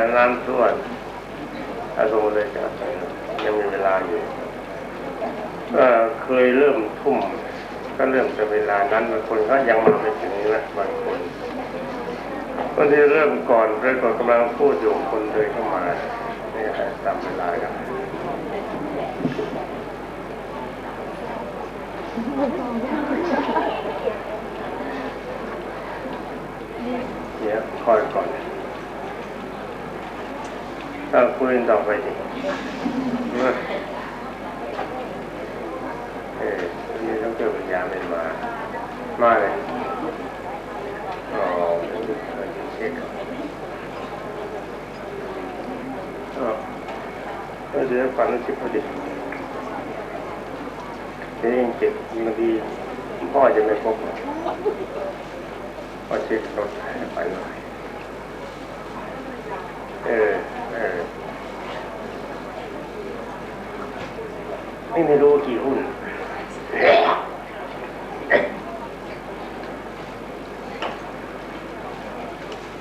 ถ้าน้ำท่วมถ้าลงเลยจะยังมีเวลาอยู่ก็เคยเริ่มทุ่ม ก็เริ่มจะเวลานั้นบางคนก็ยังมาไม่ถึงนะบางคนบางทีเริ่มก่อนเริ่มก่อนกำลังพูดอยู่คนเดินเข้ามานี่ยตามเวลากันเดี๋ยวคอยก่อน ถ้าคุยต่อไปดิเออนี่ต้องเจอปัญญาไม่มา มาเลยอ๋อเช็คก็เดี๋ยวฝันสิพอดีเดี๋ยวเจ็บบางทีพ่อจะไม่พบพอเช็ครถให้ไปหน่อยเออ ไม่ไม่รู้กี่หุ้น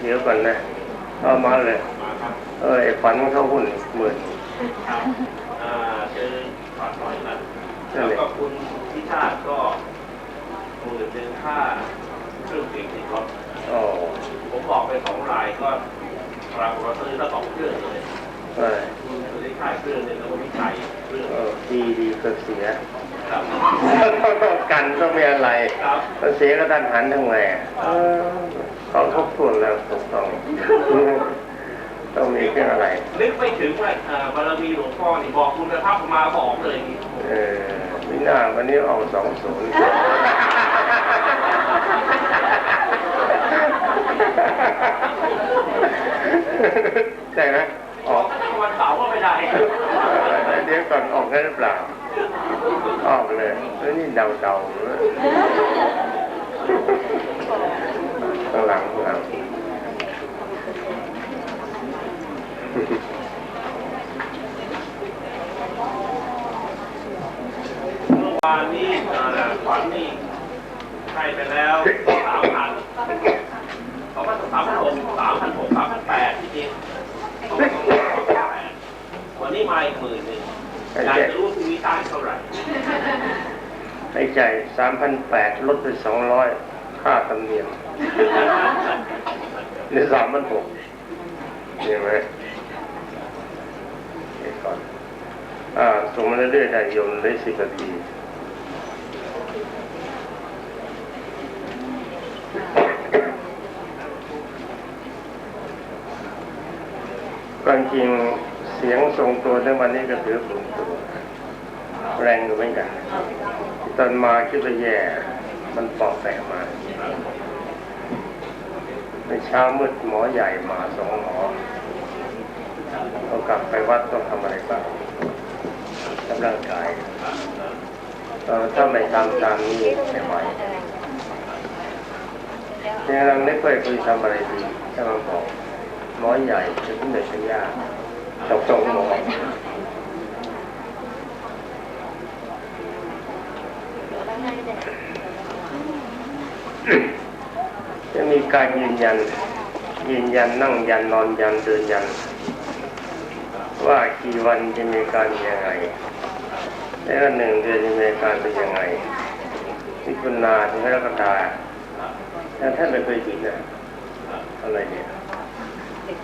เดี๋ยวก่อนนะเอามาเลยมาครับเออไอ้ฝันเข้าหุ้นหมื่นครับอ่าเจอขอดหน่อยนะแล้วก็คุณพิชาติก็หมื่นหนึ่งค่าเครื่องเสียงติดรถอ๋อผมบอกไปสองรายก็ปรากฏว่าซื้อละสองเครื่องเลย เออคุณสุริชัยเครื่องหนึงแล้วก็พิชัยเครื่องเออดีดีเกิดเสียครับต้องต้องกันต้องมีอะไรครับถ้าเสียก็ดันหันทั้งไงเออเขาทบทวนแล้วถูกต้องต้องมีเครื่องอะไรนึกไม่ถึงว่าอ่าบารมีหลวงพ่อนี่บอกคุณภาพมาบอกเลยเออมิน่าวันนี้ออกสองศูนย์ใช่ไหม ได้เดี๋ยวก่อนออกได้หรือเปล่า ออกเลยแล้วนี่เดาเดาๆเลยข้างหลังข้างหลังวานนี้อ่ขวัญนี่ให้ไปแล้วสามพันสองพันสามพันหกสามพันหกสามพันแปดที่จริงวันนี้มาอีกหมื่นหนึ่งอยากจะรู้คุณวิตายเท่าไหร่ ให้จ่สามพันแปดลดไปสองร้อยค่าธรรมเนียมเหลือสามพันหกเห็นไหมเดี๋ยวก่อนอ่าส่งมาเรื่อยๆได้โยมได้สิบนาทีความจริงเสียงทรงตัวในวันนี้ก็ถือสูงตัวแรงอยู่เหมือนกัน ตอนมาคิดว่าแย่ มันปอกแตกมาในเช้ามืดหมอใหญ่มาสองหมอต้องกลับไปวัดต้องทำอะไรบ้างทำร่างกายถ้าไม่ทำตามนี้ไม่ไหวเนี่ยเราไม่ค่อยคุยทำอะไรดีถ้ามันบอกหมอใหญ่จะต้องเด็กเป็นยากตกสองหมอ จะมีการยืนยัน ยืนยันนั่งยันนอนยันเดินยัน ว่ากี่วันจะมีการยังไงแล้วหนึ่งเดือนจะมีการเป็นยังไงมิถุนาถึงกรกฎาแล้วท่านไม่เคยกินนะอะไรเนี่ย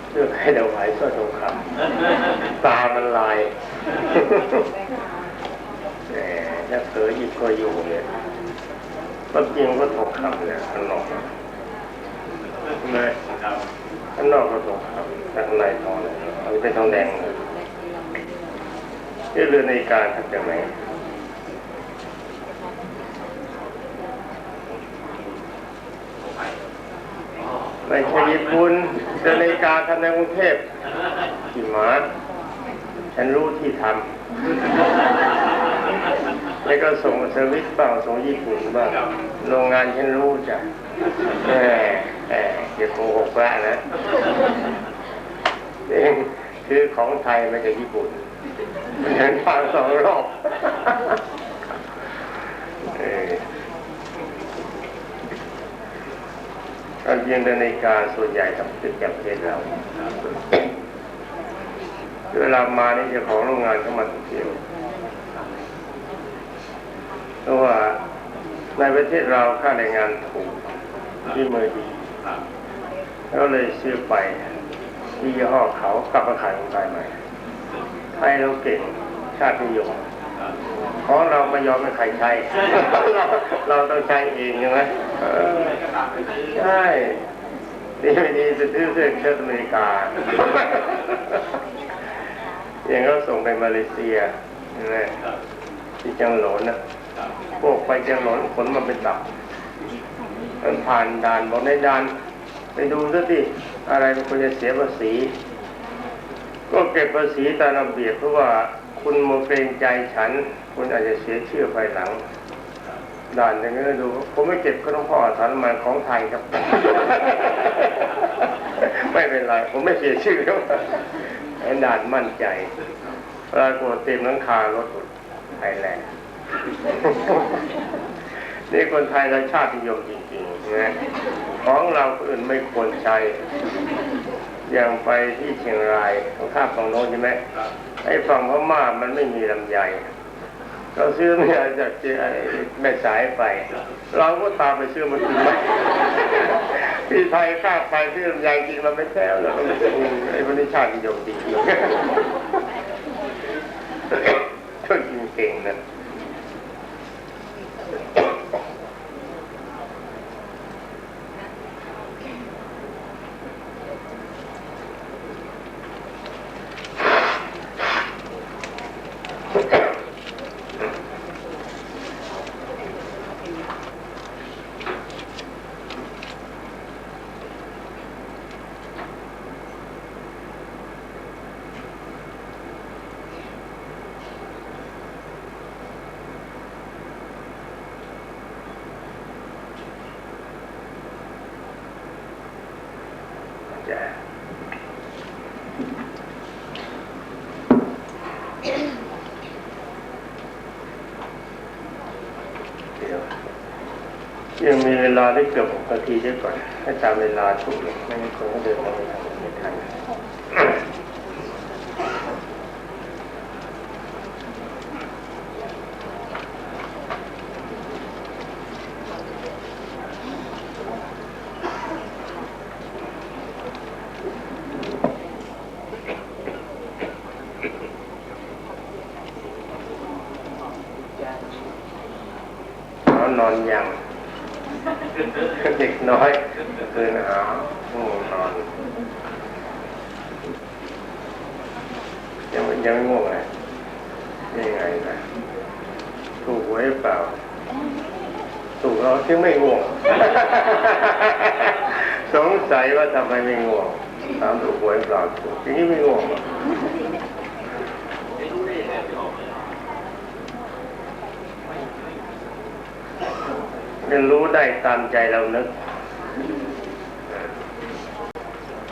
เพื่อให้เราไหวสร้อยทองคำตามันลาย เผลอหยิบก็อยู่เนี่ยความจริงก็ทองคำเนี่ยข้างนอกใช่ไหมครับข้างนอกก็ทองคำข้างในทองเลยเอาเป็นทองแดงนี่เรือในาฬิการทำจากไหนไม่ใช่ญี่ปุ่นเรือในาฬิการทำในกรุงเทพขี่ม้าฉันรู้ที่ทำ แล้วก็ส่งเซอร์วิสบ้างส่งญี่ปุ่นบ้างโรงงานฉันรู้จ้ะแหมแหมอย่าโกหกละนะเองคือของไทยมาจากญี่ปุ่นมันเดินทางสองรอบเออกาเรียนนาฬิการส่วนใหญ่ทำติดจากประเทศเราเวลามานี่จ้าของโรงงานเข้ามาทุกเที่ยว เพราะว่าในประเทศเราค่าแรงงานถูกที่มือดีครับก็เลยซื้อไปที่ยี่ห้อเขากลับมาขายของไทยใหม่ไทยเราเก่งชาตินิยมครับของเราไม่ยอมให้ใครใช้ เราเราต้องใช้เองใช่ไหมเออไม่กระดาษไปซื้อใช่ดีไม่ดีจะซื้อเสื้อเชิ้ตอเมริกา อย่างเขาส่งไปมาเลเซียใช่ไหมครับที่จังหลนนะครับ พวกไปจังหลนขนมันเป็นตับมันผ่านด่านบอกในด่าน ไปดูซะสิอะไรมันควรจะเสียภาษี ก็เก็บภาษีตามระเบียบเพราะว่าคุณโมเกรงใจฉัน คุณอาจจะเสียชื่อภายหลังด่านอย่างนี้ดูผมไม่เก็บก็ต้องพ่อสารมันของไทยครับ ไม่เป็นไร ผมไม่เสียชื่อครับไอ้ด่านมั่นใจปรากฏเต็มหลังคารถไทยแลนด์ นี่คนไทยเราชาตินิยมจริงๆนะของเราคนอื่นไม่ควรใช้ อย่างไปที่เชียงรายตรงข้าฝั่งโน้นใช่ไหมไอ้ฝั่งพม่ามันไม่มีลำไยเราซื้อลำไยจากเจไอ้แม่สายไป เราก็ตามไปซื้อมากินไหมที่ไทยข้าไปซื้อลำไยกินเราไม่แท้หรอกไอ้วันนี้ชาตินิยมจริงๆช่วยกินเก่งนะ ยังมีเวลาได้เกือบหกนาทีด้วยก่อน ให้ตามเวลาถูกอย่างไม่งั้นคนก็เดินมาไม่ทันไม่ทันเขานอนยัง เด็กน้อยคืนหาวง่วงนอนยังไม่ยังไม่ง่วงเลยยังไงนะ ไว้เปล่าถูกเราถึงไม่ง่วง สงสัยว่าทำไมไม่ง่วงถามถูกไว้เปล่าถูกทีนี้ไม่ง่วงเรียนรู้ได้ตามใจเรานึก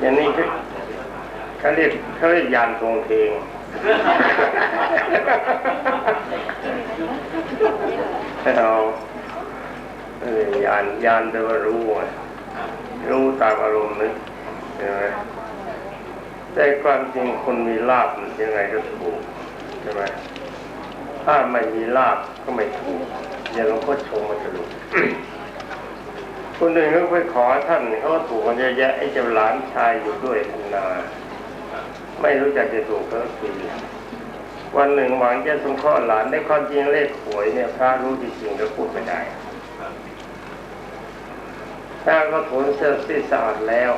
อย่างนี้เขาเรียกเขาเรียกยานทรงเพลง เราเออยานยานแปลว่ารู้ รู้ตามอารมณ์นึกใช่ไหมแต่ความจริงคนมีลาบมันยังไงก็ถูกใช่ไหมถ้าไม่มีลาบก็ไม่ถูกอย่างหลวงพ่อชงมาสรุปคนหนึ่งก็ไปขอท่านเขาถูกกันเยอะแยะไอ้เจ้าหลานชายอยู่ด้วยพันนา ไม่รู้จักจะถูกเขาทีวันหนึ่งหวังจะสงเคราะห์หลานได้ความจริงเลขหวยเนี่ยพระรู้จริงๆก็พูดไม่ได้ถ้าก็ถนเสื้อซีสะอาดแล้ว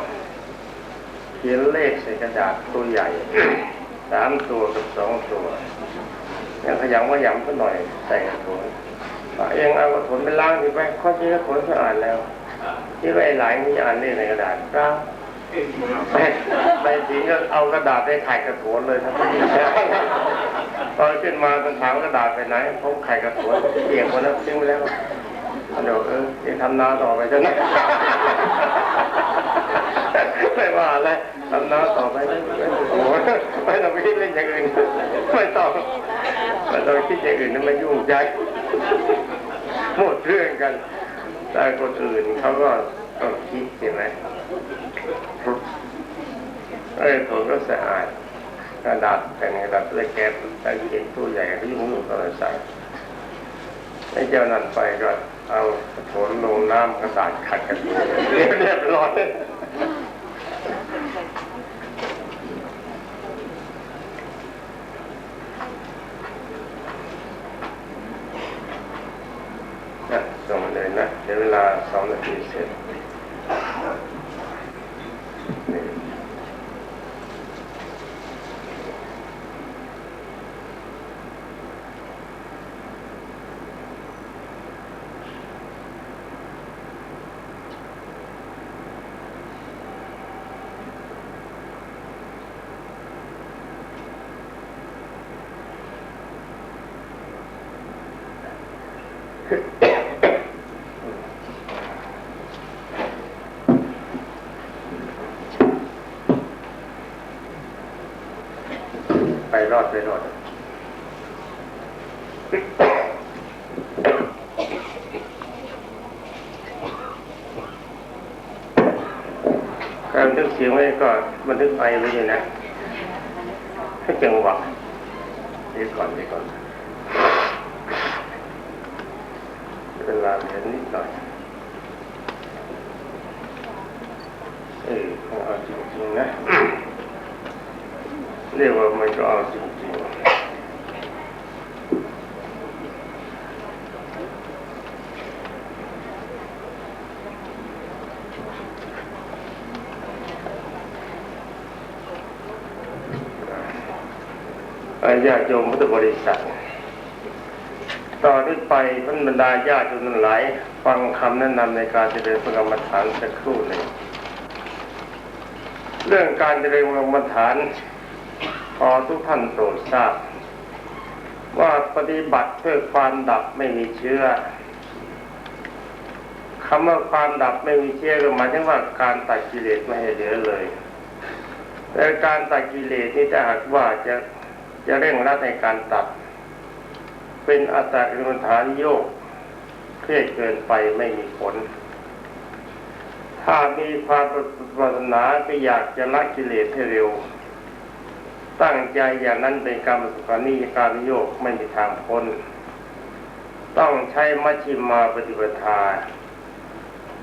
เขียนเลขใส่กระดาษตัวใหญ่สามตัวกับสองตัวยังขยันว่าหยำก็หน่อยใส่กระถนว่าเองเอากระถนไปล้างดีไปข้อจริงกระถนสะอาดแล้วที่ไอ้หลายนี่อ่านเลขในกระดาษเปล่าไปไปถึงก็เอากระดาษไปไข่กระโถนเลยครับตอนขึ้นมาตอนถามกระดาษไปไหนผมไข่กระโถนเปียกหมดแล้วทิ้งไปแล้วเดี๋ยวเออจะทำนาต่อไปจะนะไม่ว่าอะไรทำนาต่อไปไม่โอ้ไม่ต้องไปคิดเล่นอย่างอื่นไม่ต้องไม่ต้องคิดอย่างอื่นนั่นมันยุ่งใจหมดเรื่องกันแต่คนอื่นเขาก็ต้องคิดใช่ไหม เอ้ยผมก็สะอาดกระดาษแผ่นกระดาษเลยแก๊สตะเกียงตู้ใหญ่ก็ยุ่งยุ่งก็เลยใส่ไอ้เจ้านั่นไปก็เอาโถนลงน้ำกระดาษขัดกันเรียบร้อยนะส่งเลยนะ เดี๋ยวเวลาสองนาทีเสร็จนี่ ไป รอดไปรอดการบันทึกเสียงไว้ก็บันทึกไอไว้อยู่นะให้จังหวะเดี๋ยวก่อนเดี๋ยวก่อนเวลาเห็นนิดหน่อยเออต้องเอาจริงๆนะ เรียกว่ามันก็เอาจริงๆอาญาติโยมพุทธบริษัท ต่อนนี้ไปท่านบรรดาญาติโยมทั้งหลาย ฟังคำแนะนำในการเจริญพระกรรมฐานสักครู่หนึ่งเรื่องการเจริญพระกรรมฐาน ขอทุกท่านโปรดทราบ ว่าปฏิบัติเพื่อความดับไม่มีเชื้อคำว่าความดับไม่มีเชื้อก็หมายถึงว่าการตัดกิเลสไม่ให้เหลือเลยแต่การตัดกิเลสนี่ถ้าหากว่าจะจะเร่งรัดในการตัด เป็นอัตตกิลฐานโยกเครียดเกินไปไม่มีผล ถ้ามีความปรารถนาก็อยากจะละกิเลสให้เร็ว ตั้งใจอย่างนั้นเป็นกรรมสุขานิยการโยกไม่มีทางพ้น ต้องใช้มัชฌิมาปฏิปทา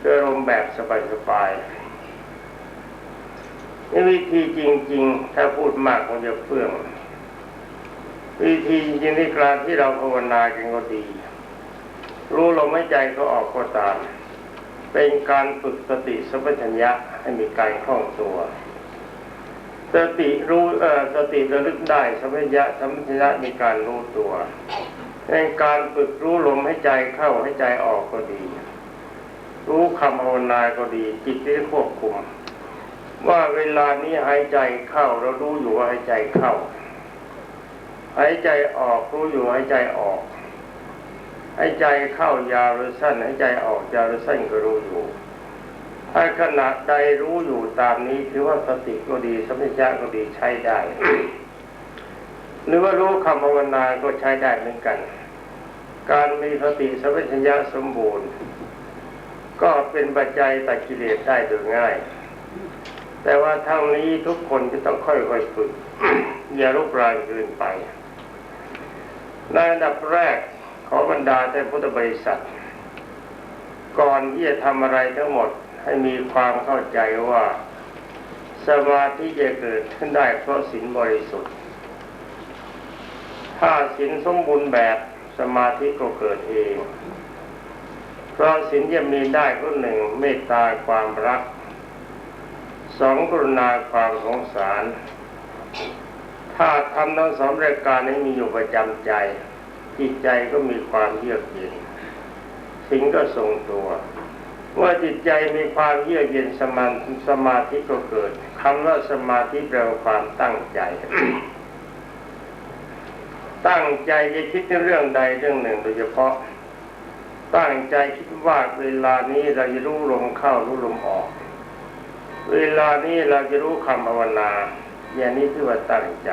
ด้วยลมแบบสบายๆนี่วิธีจริง ๆ ถ้าพูดมากคงจะเฟื่อง วิธีจริงๆในการที่เราภาวนากันก็ดี รู้ลมหายใจก็ออกก็ตาม เป็นการฝึกสติสัมปชัญญะให้มีการคล่องตัว สติรู้เอ่อสติระลึกได้สัมปชัญญะสัมปชัญญะมีการรู้ตัวในการฝึกรู้ลมให้ใจเข้าให้ใจออกก็ดี รู้คำภาวนาก็ดี จิตที่ควบคุม ว่าเวลานี้หายใจเข้าเรารู้อยู่ว่าหายใจเข้าหายใจออกรู้อยู่หายใจออกหายใจเข้ายาวหรือสั้นหายใจออกยาวหรือสั้นก็รู้อยู่ ถ้าขณะใดรู้อยู่ตามนี้ถือว่าสติก็ดีสัมผัสญะก็ดีใช้ได้ หรือว่ารู้คำภาวนาก็ใช้ได้เหมือนกัน การมีสติสัมปชัญญะสมบูรณ์ ก็เป็นปัจจัยตัดกิเลสได้โดยง่าย แต่ว่าทางนี้ทุกคนจะต้องค่อยๆฝึกอย่าลุกรานเกินไป ในอันดับแรกขอบรรดาท่พุทธบริษัท ก่อนที่จะทำอะไรทั้งหมด ให้มีความเข้าใจว่า สมาธิจะเกิดขึ้นได้เพราะศีลบริสุทธิ์ ถ้าศีลสมบูรณ์แบบสมาธิก็เกิดเอง เพราะศีลจะมีได้ก็หนึ่งเมตตาความรัก สองกรุณาความสงสาร ถ้าทำทั้งสองรายการนี้มีอยู่ประจำใจจิตใจก็มีความเยือกเย็นสิ่งก็ทรงตัว เมื่อจิตใจมีความเยือกเย็นสมาสมาธิก็เกิดคำว่าสมาธิแปลว่าความตั้งใจ ตั้งใจจะคิดในเรื่องใดเรื่องหนึ่งโดยเฉพาะ ตั้งใจคิดว่าเวลานี้เราจะรู้ลมเข้ารู้ลมออก เวลานี้เราจะรู้คำภาวนา อย่างนี้คือว่าตั้งใจ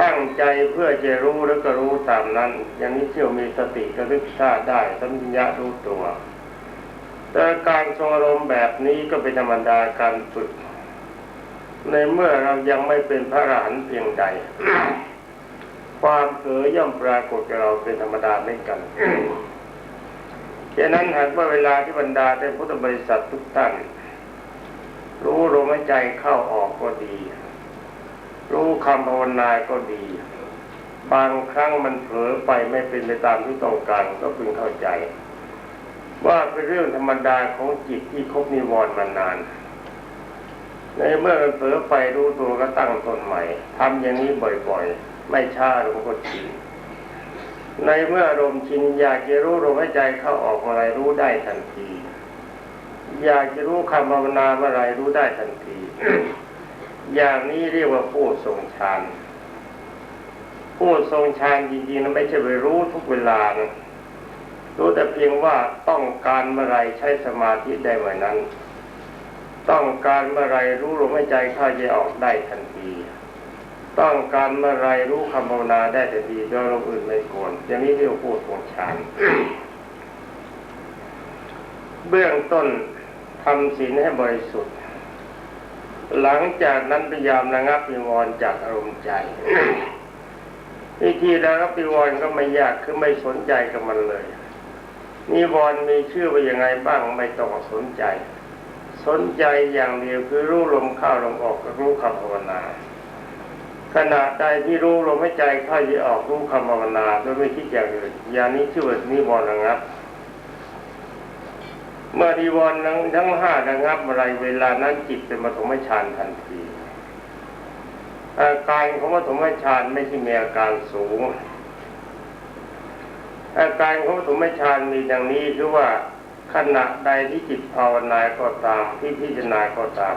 ตั้งใจเพื่อจะรู้แล้วก็รู้ตามนั้น อย่างนี้เที่ยวมีสติระลึกชาได้สัมผัสญะรู้ตัว แต่การทรงอารมณ์แบบนี้ก็เป็นธรรมดาการฝึก ในเมื่อเรายังไม่เป็นพระอรหันต์เพียงใด ความเผลอย่อมปรากฏกับเราเป็นธรรมดาไม่กันฉะนั้นหากว่าเวลาที่บรรดาแต่พุทธบริษัททุกท่าน รู้ลมหายใจเข้าออกก็ดี รู้คำภาวนาก็ดี บางครั้งมันเผลอไปไม่เป็นไปตามที่ต้องการก็พึงเข้าใจ ว่าเป็นเรื่องธรรมดาของจิตที่คบนิวรณ์มานาน ในเมื่อเผลอไปรู้ตัวก็ตั้งตนใหม่ทำอย่างนี้บ่อยๆ ไม่ช้าลงก็ชินในเมื่ออารมณ์ชินอยากจะรู้ลมหายใจเข้าออกเมื่อไรรู้ได้ทันที อยากจะรู้คำภาวนาเมื่อไรรู้ได้ทันที อย่างนี้เรียกว่าผู้ทรงฌานผู้ทรงฌานจริงๆนั้นไม่ใช่ไปรู้ทุกเวลานะ รู้แต่เพียงว่าต้องการเมื่อไรใช้สมาธิได้เมื่อนั้น ต้องการเมื่อไรรู้ลมหายใจเข้าใจออกได้ทันที ต้องการเมื่อไรรู้คำภาวนาได้ทันทีโดยลมอื่นไม่กวนอย่างนี้เรียกว่าผู้ทรงฌานเบื้องต้นทำศีลให้บริสุทธิ์ หลังจากนั้นพยายามระงับนิวรณ์จากอารมณ์ใจวิธีระงับนิวรณ์ก็ไม่ยากคือไม่สนใจกับมันเลย นิวรณ์มีชื่อว่ายังไงบ้างไม่ต้องสนใจ สนใจอย่างเดียวคือรู้ลมเข้าลมออกกับรู้คำภาวนา ขณะใดที่รู้ลมหายใจเข้าจะออกรู้คำภาวนาโดยไม่คิดอย่างอื่นอย่างนี้ชื่อว่านิวรณ์ระงับ เมื่อนิวรณ์ทั้งห้าระงับอะไรเวลานั้นจิตเป็นปฐมฌานทันทีอาการของปฐมฌานไม่ใช่มีอาการสูง อาการของปฐมฌานมีดังนี้คือว่าขณะใดที่จิตภาวนาก็ตามที่พิจารณาก็ตาม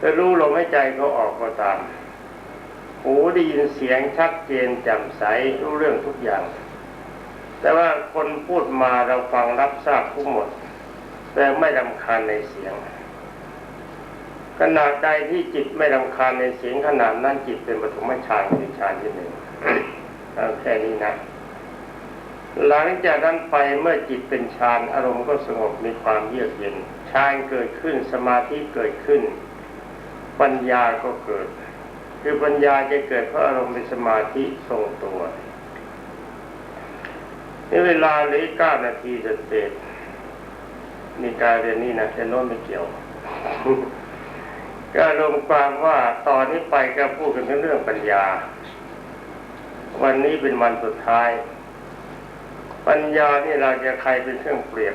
จะรู้ลมหายใจเขาออกก็ตาม หูได้ยินเสียงชัดเจนแจ่มใสรู้เรื่องทุกอย่าง แต่ว่าคนพูดมาเราฟังรับทราบทั้งหมด แต่ไม่รำคาญในเสียง ขณะใดที่จิตไม่รำคาญในเสียงขนาดนั้นจิตเป็นปฐมฌานคือฌานที่หนึ่งเอาแค่นี้นะ หลังจากนั้นไปเมื่อจิตเป็นฌานอารมณ์ก็สงบมีความเยือกเย็นฌานเกิดขึ้นสมาธิเกิดขึ้น ปัญญาก็เกิด คือปัญญาจะเกิดเพราะอารมณ์เป็นสมาธิทรงตัวนี่เวลาเหลือเก้านาทีจะเศษๆมีการเรียนนี่นะแต่โน้นไม่เกี่ยวก็รวมความว่าตอนนี้ไปก็พูดกันเรื่องปัญญา วันนี้เป็นวันสุดท้าย ปัญญานี่เราจะใครเป็นเครื่องเปรียบ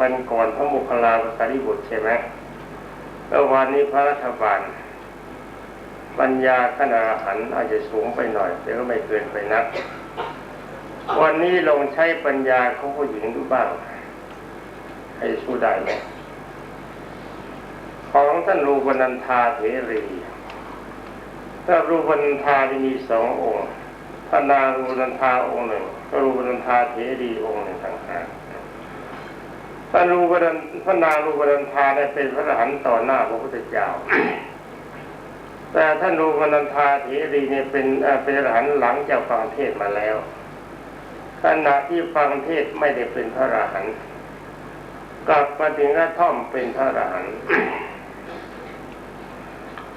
วันก่อนพระมุคลาภาษาริบุตรใช่ไหมแล้ววันนี้พระรัฐบาล ปัญญาขนาหันอาจจะสูงไปหน่อยแต่ก็ไม่เกินไปนัก วันนี้ลองใช้ปัญญาของผู้หญิงดูบ้างให้สู้ได้ไหมของท่านรูปนันทาเถรีถ้ารูปนันทาจะมีสององค์ พระนางรูปันทาองค์หนึ่งพระรูปันทาเถรีองค์หนึ่งต่างหากพระรูปันพระนางรูปันทาได้เป็นพระอรหันต์ต่อหน้าพระพุทธเจ้า แต่ท่านรูปันทาเถรีเนี่ยเป็นเป็นอรหันต์หลังจากฟังเทศมาแล้วขณะที่ฟังเทศไม่ได้เป็นพระอรหันต์กลับมาถึงกระท่อมเป็นพระอรหันต์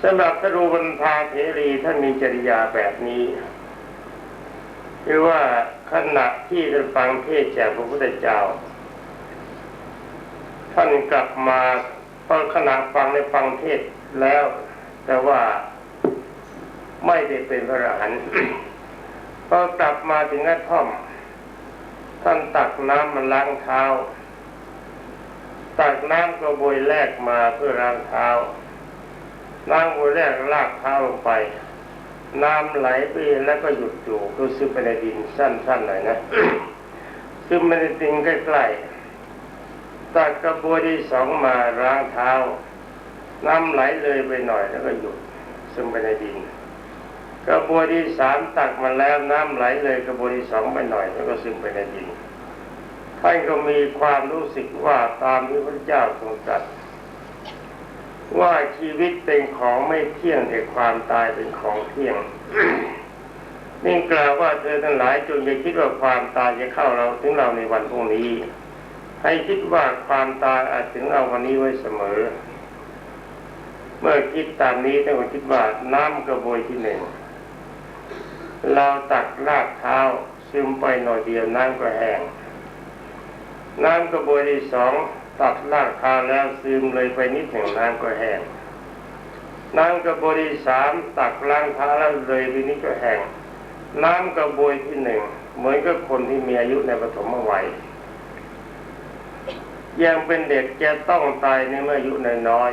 สำหรับพระรูปันธาเถรีท่านมีจริยาแบบนี้ คือว่าขณะที่ท่านฟังเทศจากพระพุทธเจ้า ท่านกลับมาตอนขณะฟังในฟังเทศแล้ว แต่ว่าไม่ได้เป็นพระอรหันต์พอกลับมาถึงกระท่อม ท่านตักน้ำมันล้างเท้า ตักน้ำกระบวยแรกมาเพื่อล้างเท้าน้ำกระบวยแรกลากเท้าลงไป น้ำไหลไปแล้วก็หยุดอยู่คือซึมไปในดินสั้นๆหน่อยนะซึมไปในดินใกล้ๆตักกระบวยที่สองมาล้างเท้า น้ำไหลเลยไปหน่อยแล้วก็หยุดซึมไปในดินกระบวยที่สามตักมาแล้วน้ำไหลเลยกระบวยที่สองไปหน่อยแล้วก็ซึมไปในดินท่านก็มีความรู้สึกว่าตามที่พระเจ้าทรงตรัส ว่าชีวิตเป็นของไม่เที่ยงแต่ความตายเป็นของเที่ยงนี่กล่าวว่าเธอทั้งหลายจงอย่าคิดว่าความตายจะเข้าเราถึงเราในวันพรุ่งนี้ ให้คิดว่าความตายอาจถึงเราวันนี้ไว้เสมอ เมื่อคิดตามนี้ท่านก็คิดว่าน้ำกระบวยที่หนึ่งเราตักลากเท้าซึมไปหน่อยเดียวน้ำก็แห้งน้ำกระบวยที่สอง ตัดลากเท้าแล้วซึมเลยไปนิดหนึ่งน้ำก็แห้งน้ำกระบวยที่สามตักล้างเท้าแล้วเลยไปนิดก็แห้งน้ำกระบวยที่หนึ่งเหมือนกับคนที่มีอายุในปฐมวัยยังเป็นเด็กจะต้องตายในเมื่ออายุน้อย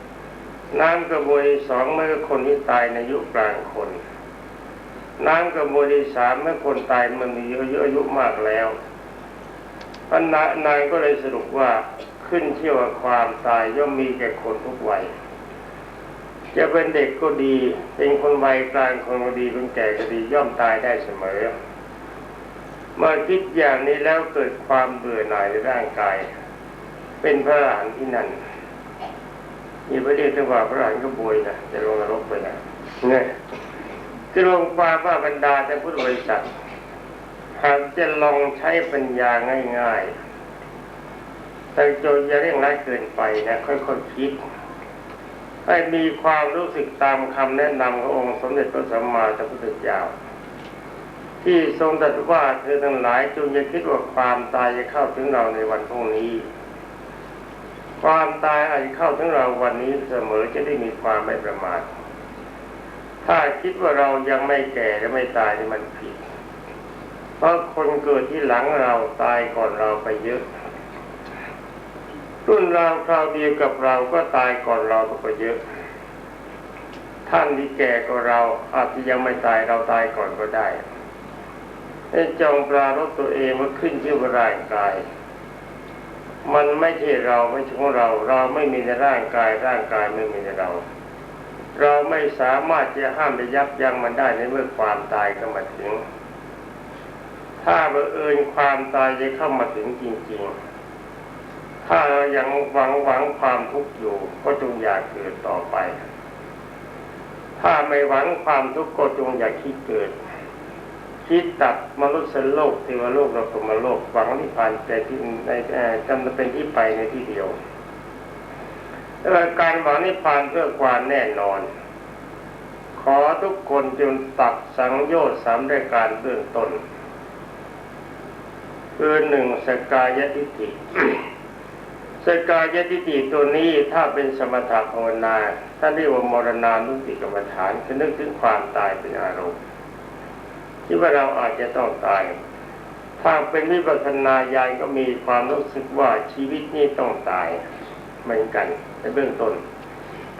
ๆน้ำกระบวยสองเมื่อคนที่ตายในอายุกลางคนน้ำกระบวยสามเมื่อคนตายมันมีอายุอายุมากแล้ว พระนานายก็เลยสรุปว่าขึ้นเชื่อว่าความตายย่อมมีแก่คนทุกวัยจะเป็นเด็กก็ดี เป็นคนวัยกลางคนก็ดีเป็นแก่ก็ดีย่อมตายได้เสมอ เมื่อคิดอย่างนี้แล้วเกิดความเบื่อหน่ายในร่างกาย เป็นพระอรหันที่นั่นมีพระเดชจังหวะพระอรหันก็บวยนะจะลงนรกไปนะเนี่ยคือลงความว่าบรรดาแต่พุทธบริษัท หากจะลองใช้ปัญญาง่ายๆ แต่โจอย่าเร่งรัดเกินไปนะ ค่อยๆคคิด ให้มีความรู้สึกตามคำแนะนำขององค์สมเด็จพระสัมมาสัมพุทธเจ้า ที่ทรงตรัสว่าเธอทั้งหลายจงอย่าคิดว่าความตายจะเข้าถึงเราในวันพรุ่งนี้ ความตายอาจจะเข้าถึงเราวันนี้เสมอจะได้มีความไม่ประมาทถ้าคิดว่าเรายังไม่แก่และไม่ตายนี่มันผิด เพราะคนเกิดที่หลังเราตายก่อนเราไปเยอะ รุ่นเราคราวเดียวกับเราก็ตายก่อนเราไปเยอะ ท่านที่แก่กว่าเราอาจจะยังไม่ตายเราตายก่อนก็ได้ให้จงปรารบตัวเองว่าขึ้นชื่อว่าร่างกาย มันไม่ใช่เราไม่ใช่ของเรา เราไม่มีในร่างกายร่างกายไม่มีในเรา เราไม่สามารถจะห้ามจะยับยั้งมันได้ในเมื่อความตายเข้ามาถึง ถ้าบังเอิญความตายจะเข้ามาถึงจริง ๆ ถ้าเรายังหวังหวังความทุกข์อยู่ ก็จงอยากเกิดต่อไป ถ้าไม่หวังความทุกข์ก็จงอย่าคิดเกิด คิดตัดมนุษย์โลกเทวโลกเราสมโลกหวังนิพพานแต่ที่ในจำเป็นที่ไปในที่เดียวแต่การหวังนิพพานเพื่อความแน่นอน ขอทุกคนจงตัดสังโยชน์สามรายการเบื้องต้น คือหนึ่งสกายทิฏฐิสกายทิฏฐิตัวนี้ถ้าเป็นสมถะภาวนาท่านเรียกว่ามรณานุสติกรรมฐานคือนึกถึงความตายเป็นอารมณ์ที่ว่าเราอาจจะต้องตายถ้าเป็นวิปัสสนาญาณก็มีความรู้สึกว่าชีวิตนี้ต้องตายเหมือนกันในเบื้องต้น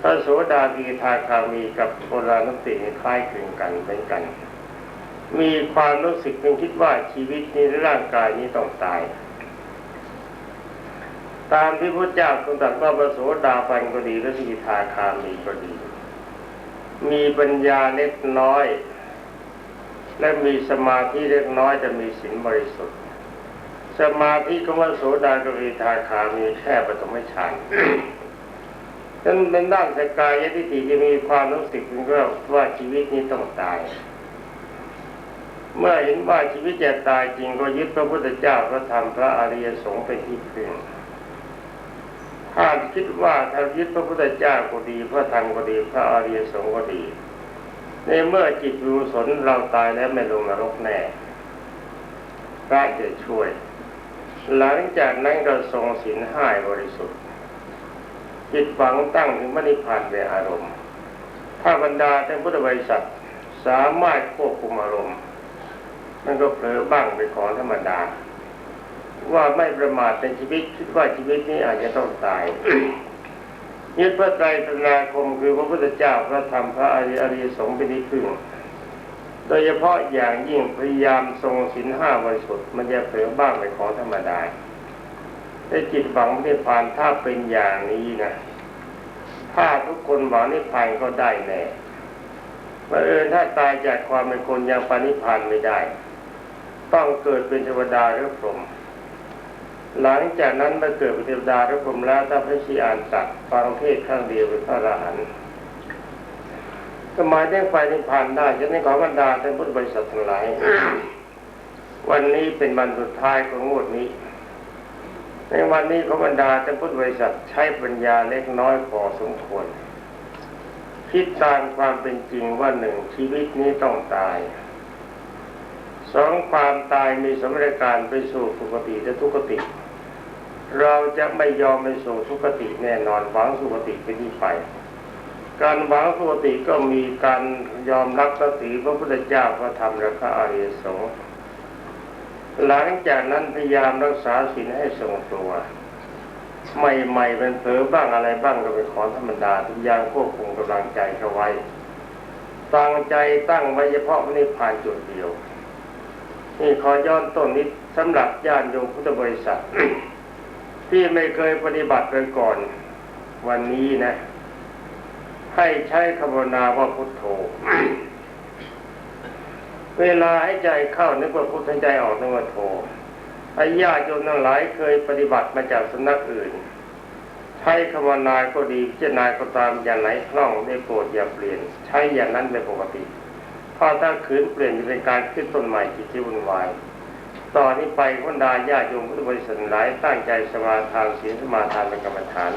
พระโสดาบีทาคามีกับโบรานุสติคล้ายคลึงกันเหมือนกัน มีความรู้สึกเพียงคิดว่าชีวิตนี้ร่างกายนี้ต้องตาย ตามที่พระเจ้าทรงตรัสว่าพระโสดาบันก็ดีและสกิทาคามีก็ดี มีปัญญาเล็กน้อย และมีสมาธิเล็กน้อยจะมีศีลบริสุทธิ์ สมาธิของพระโสดากับสกิทาคามีแค่ปฐมฌานนั้นเป็นด้านสกายทิฏฐิจะมีความรู้สึกว่าชีวิตนี้ต้องตาย เมื่อเห็นว่าชีวิตจะตายจริงก็ยึดพระพุทธเจ้าพระธรรมพระอริยสงฆ์เป็นที่พึ่งถ้าคิดว่าถ้ายึดพระพุทธเจ้าก็ดี พระธรรมก็ดี พระอริยสงฆ์ก็ดี ในเมื่อจิตรู้สนเราตายแล้วไม่ลงนรกแน่พระจะช่วย หลังจากนั้นก็ทรงศีลห้าบริสุทธิ์จิตหวังตั้งถึงมรรคผานเป็นอารมณ์ ถ้าบรรดาท่านพุทธบริษัทสามารถควบคุมอารมณ์ มันก็เผลอบ้างเป็นของธรรมดา ว่าไม่ประมาทในชีวิตคิดว่าชีวิตนี้อาจจะต้องตายยึดพระไตรสรณาคมคือพระพุทธเจ้าพระธรรมพระอริยอริยสงฆ์เป็นที่พึ่งโดยเฉพาะอย่างยิ่งพยายามทรงศีลห้าบริสุทธิ์มันจะเผลอบ้างเป็นของธรรมดาแต่จิตหวังนิพพานถ้าเป็นอย่างนี้นะถ้าทุกคนหวังนิพพานก็ได้แน่บังเอิญถ้าตายจากความเป็นคนยังปานิพพานไม่ได้ ต้องเกิดเป็นเทวดาหรือพรหมหลังจากนั้นมื่อเกิดเป็นเทวดาหรือพรหมแล้วถ้าพระชีอานตัดฟังเทศข้างเดียวเป็นพระอรหันต์สมัยได้ไฟนิพพานได้ฉะนั้นขอบรรดาท่านพุทธบริษัททั้งหลายวันนี้เป็นวันสุดท้ายของงวดนี้ ในวันนี้ขอบรรดาท่านพุทธบริษัทใช้ปัญญาเล็กน้อยพอสมควรคิดตามความเป็นจริงว่าหนึ่งชีวิตนี้ต้องตาย สองความตายมีสมรการไปสู่สุคติและทุกติ เราจะไม่ยอมไปสู่สุคติแน่นอนหวังสุคติเป็นที่ไป การหวังสุคติก็มีการยอมรับนับถือพระพุทธเจ้าพระธรรมและพระอริยสงฆ์หลังจากนั้นพยายามรักษาศีลให้ทรงตัวใหม่ๆเป็นเผลอบ้างอะไรบ้างก็เป็นของธรรมดาพยายามควบคุมกำลังใจเข้าไว้ตั้งใจตั้งไว้เฉพาะพระนิพพานจุดเดียว นี่ขอย้อนต้นนิดสำหรับญาติโยมพุทธบริษัท ที่ไม่เคยปฏิบัติไปก่อน วันนี้นะ ให้ใช้คำวนาว่าพุทโธเวลาให้ใจเข้านึกว่าพุทธใจออกนึกว่าโธไอ้ญาติโยมทั้งหลายเคยปฏิบัติมาจากสำนักอื่น ใช้คำวนาก็ดีพิจารณาก็ตามอย่างไหนคล่องได้โปรดอย่าเปลี่ยน ใช้อย่างนั้นเป็นปกติ เพราะถ้าขืนเปลี่ยนเป็นการขึ้นต้นใหม่จิตที่วุ่นวายต่อนนี้ไปคนดาญาโยมพุทธบริษัทหลายตั้งใจสมาทานศีลสมาทานเป็นกรรมฐาน